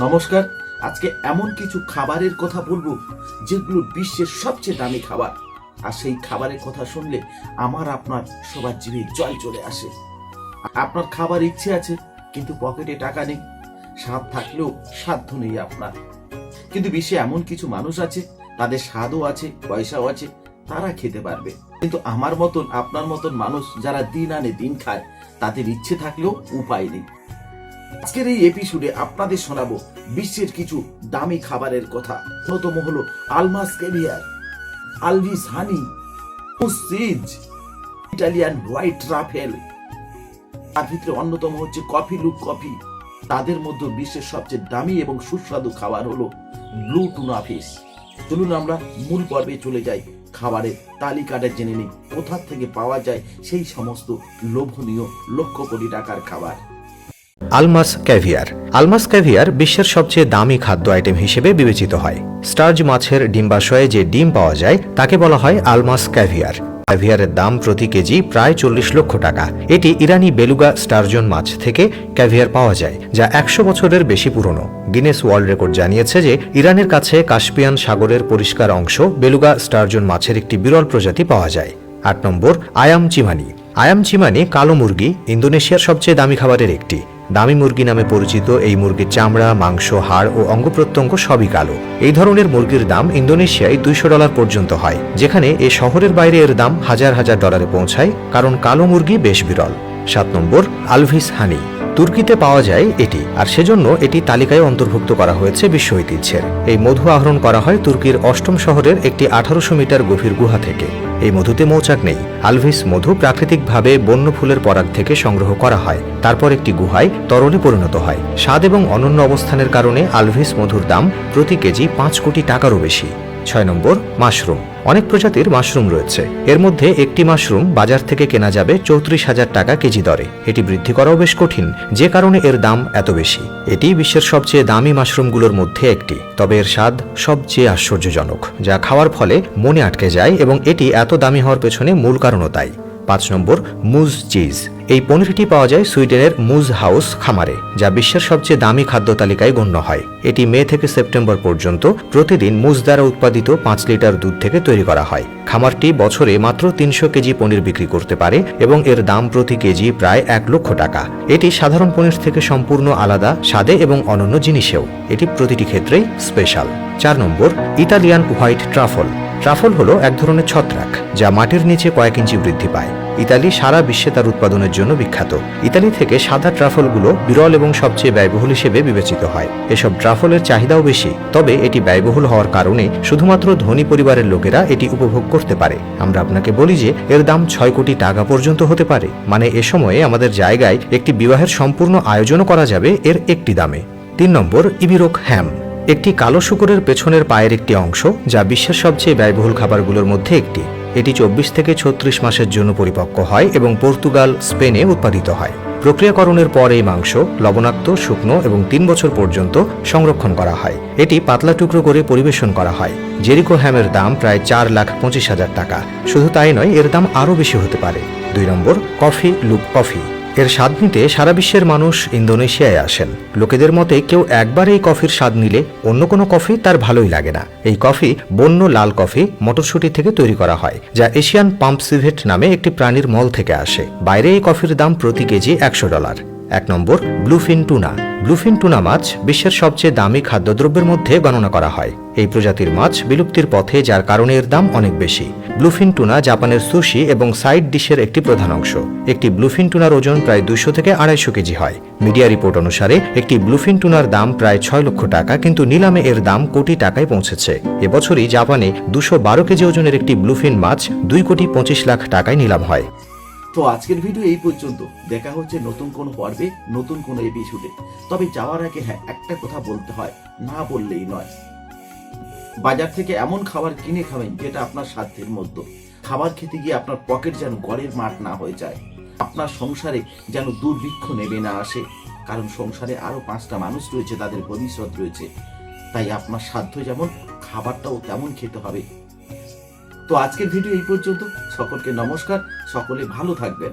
নমস্কার, আজকে এমন কিছু খাবারের কথা বলব যেগুলো বিশ্বের সবচেয়ে দামি খাবার। আর সেই খাবারের কথা শুনলে আমার, আপনার সবার জিভে জল চলে আসে। আপনার খাবার ইচ্ছে আছে, কিন্তু পকেটে টাকা নেই। স্বাদ থাকলেও সাধ্য নেই আপনার। কিন্তু বিশ্বে এমন কিছু মানুষ আছে, তাদের স্বাদও আছে, পয়সাও আছে, তারা খেতে পারবে। কিন্তু আমার মতন, আপনার মতন মানুষ যারা দিন আনে দিন খায়, তাদের ইচ্ছে থাকলেও উপায় নেই। আজকের এই এপিসোডে আপনাদের শোনাবো বিশ্বের কিছু দামি খাবারের কথা। অন্যতম হলো আলমাস কেভিয়ার, আলভিস হানি সিজ ইটালিয়ান হোয়াইট রাফেল। তার ভিতরে অন্যতম হচ্ছে কফি লুক কফি। তাদের মধ্যে বিশ্বের সবচেয়ে দামি এবং সুস্বাদু খাবার হলো ব্লু টুনা ফিশ চলুন আমরা মূল পর্বে চলে যাই। খাবারের তালিকাটা জেনে নিই। কোথা থেকে পাওয়া যায় সেই সমস্ত লোভনীয় লক্ষ কোটি টাকার খাবার। আলমাস ক্যাভিয়ার। আলমাস ক্যাভিয়ার বিশ্বের সবচেয়ে দামি খাদ্য আইটেম হিসেবে বিবেচিত হয়। স্টার্জ মাছের ডিম্বাশয়ে যে ডিম পাওয়া যায়, তাকে বলা হয় আলমাস ক্যাভিয়ার। ক্যাভিয়ারের দাম প্রতি কেজি প্রায় চল্লিশ লক্ষ টাকা। এটি ইরানি বেলুগা স্টারজন মাছ থেকে ক্যাভিয়ার পাওয়া যায়, যা একশো বছরের বেশি পুরনো। গিনেস ওয়ার্ল্ড রেকর্ড জানিয়েছে যে, ইরানের কাছে কাস্পিয়ান সাগরের পরিষ্কার অংশ বেলুগা স্টারজন মাছের একটি বিরল প্রজাতি পাওয়া যায়। আট নম্বর, আয়াম চিমানি। আয়াম চিমানি কালো মুরগি, ইন্দোনেশিয়ার সবচেয়ে দামি খাবারের একটি। দামি মুরগি নামে পরিচিত এই মুরগির চামড়া, মাংস, হাড় ও অঙ্গ প্রত্যঙ্গ সবই কালো। এই ধরনের মুরগির দাম ইন্দোনেশিয়ায় দুইশো ডলার পর্যন্ত হয়, যেখানে এ শহরের বাইরে এর দাম হাজার হাজার ডলারে পৌঁছায়, কারণ কালো মুরগি বেশ বিরল। সাত নম্বর, আলভিস হানি। তুর্কিতে পাওয়া যায় এটি, আর সেজন্য এটি তালিকায় অন্তর্ভুক্ত করা হয়েছে বিশ্ব ঐতিহ্যের। এই মধু আহরণ করা হয় তুর্কির অষ্টম শহরের একটি আঠারোশো মিটার গভীর গুহা থেকে। এই মধুতে মৌচাক নেই। আলভিস মধু প্রাকৃতিকভাবে বন্য ফুলের পরাগ থেকে সংগ্রহ করা হয়। তারপর একটি গুহায় তরলে পরিণত হয়। স্বাদ এবং অনন্য অবস্থানের কারণে আলভিস মধুর দাম প্রতি কেজি পাঁচ কোটি টাকারও বেশি। ছয় নম্বর, মাশরুম। অনেক প্রজাতির মাশরুম রয়েছে। এর মধ্যে একটি মাশরুম বাজার থেকে কেনা যাবে চৌত্রিশ হাজার টাকা কেজি দরে। এটি বৃদ্ধি করাও বেশ কঠিন, যে কারণে এর দাম এত বেশি। এটি বিশ্বের সবচেয়ে দামি মাশরুমগুলোর মধ্যে একটি, তবে এর স্বাদ সবচেয়ে আশ্চর্যজনক, যা খাওয়ার ফলে মনে আটকে যায় এবং এটি এত দামি হওয়ার পেছনে মূল কারণও তাই। পাঁচ নম্বর মুজ চিজ। এই পনিরটি পাওয়া যায় সুইডেনের মুজ হাউস খামারে, যা বিশ্বের সবচেয়ে দামি খাদ্য তালিকায় গণ্য হয়। এটি মে থেকে সেপ্টেম্বর পর্যন্ত প্রতিদিন মুজ দ্বারা উৎপাদিত পাঁচ লিটার দুধ থেকে তৈরি করা হয়। খামারটি বছরে মাত্র তিনশো কেজি পনির বিক্রি করতে পারে এবং এর দাম প্রতি কেজি প্রায় এক লক্ষ টাকা। এটি সাধারণ পনির থেকে সম্পূর্ণ আলাদা, স্বাদে এবং অনন্য জিনিসেও। এটি প্রতিটি ক্ষেত্রেই স্পেশাল চার নম্বর ইতালিয়ান হোয়াইট ট্রাফল। ট্রাফল হলো এক ধরনের ছত্রাক, যা মাটির নিচে কয়েক ইঞ্চি বৃদ্ধি পায়। ইতালি সারা বিশ্বে তার উৎপাদনের জন্য বিখ্যাত। ইতালি থেকে সাদা ট্রাফলগুলো বিরল এবং সবচেয়ে ব্যয়বহুল হিসেবে বিবেচিত হয়। এসব ট্রাফলের চাহিদাও বেশি, তবে এটি ব্যয়বহুল হওয়ার কারণে শুধুমাত্র ধনী পরিবারের লোকেরা এটি উপভোগ করতে পারে। আমরা আপনাকে বলি যে, এর দাম ছয় কোটি টাকা পর্যন্ত হতে পারে। মানে এ সময়ে আমাদের জায়গায় একটি বিবাহের সম্পূর্ণ আয়োজনও করা যাবে এর একটি দামে। তিন নম্বর, ইবিরোক হ্যাম। একটি কালো শুকুরের পেছনের পায়ের একটি অংশ, যা বিশ্বের সবচেয়ে ব্যয়বহুল খাবারগুলোর মধ্যে একটি। এটি চব্বিশ থেকে ছত্রিশ মাসের জন্য পরিপক্ক হয় এবং পর্তুগাল, স্পেনে উৎপাদিত হয়। প্রক্রিয়াকরণের পর এই মাংস লবণাক্ত, শুকনো এবং তিন বছর পর্যন্ত সংরক্ষণ করা হয়। এটি পাতলা টুকরো করে পরিবেশন করা হয়। জেরিকো হ্যামের দাম প্রায় চার লাখ পঁচিশ হাজার টাকা। শুধু তাই নয়, এর দাম আরও বেশি হতে পারে। দুই নম্বর, কফি লুপ কফি। এর স্বাদ নিতে সারা বিশ্বের মানুষ ইন্দোনেশিয়ায় আসেন। লোকেদের মতে কেউ একবার এই কফির স্বাদ নিলে অন্য কোনো কফি তার ভালোই লাগে না। এই কফি বন্য লাল কফি মটরশুটি থেকে তৈরি করা হয়, যা এশিয়ান পাম্প সিভেট নামে একটি প্রাণীর মল থেকে আসে। বাইরে এই কফির দাম প্রতি কেজি একশো ডলার। এক নম্বর, ব্লুফিন টুনা। ব্লুফিন টুনা মাছ বিশ্বের সবচেয়ে দামি খাদ্যদ্রব্যের মধ্যে গণনা করা হয়। এই প্রজাতির মাছ বিলুপ্তির পথে, যার কারণে এর দাম অনেক বেশি। ব্লুফিন টুনা জাপানের সুশি এবং সাইড ডিশের একটি প্রধান অংশ। একটি ব্লুফিন টুনার ওজন প্রায় দুশো থেকে আড়াইশো কেজি হয়। মিডিয়া রিপোর্ট অনুসারে, একটি ব্লুফিন টুনার দাম প্রায় ছয় লক্ষ টাকা, কিন্তু নিলামে এর দাম কোটি টাকায় পৌঁছেছে। এবছরই জাপানে দুশো বারো কেজি ওজনের একটি ব্লুফিন মাছ দুই কোটি পঁচিশ লাখ টাকায় নিলাম হয়। তো আজকের ভিডিও এই পর্যন্ত। দেখা হচ্ছে নতুন কোনো পর্বে, নতুন কোনো এপিসোডে তবে যাওয়ার আগে হ্যাঁ একটা কথা বলতে হয়, না বললেই নয়। বাজার থেকে এমন খাবার কিনে খাবেন যেটা আপনার সাধ্যের মধ্যে। খাবার খেতে গিয়ে আপনার পকেট যেন গড়ের মাঠ না হয়ে যায়। আপনার সংসারে যেন দুর্ভিক্ষ নেবে না আসে। কারণ সংসারে আরও পাঁচটা মানুষ রয়েছে, তাদের ভবিষ্যৎ রয়েছে। তাই আপনার সাধ্য যেমন, খাবারটাও তেমন খেতে হবে। তো আজকের ভিডিও এই পর্যন্ত। সকলকে নমস্কার। সকলে ভালো থাকবেন।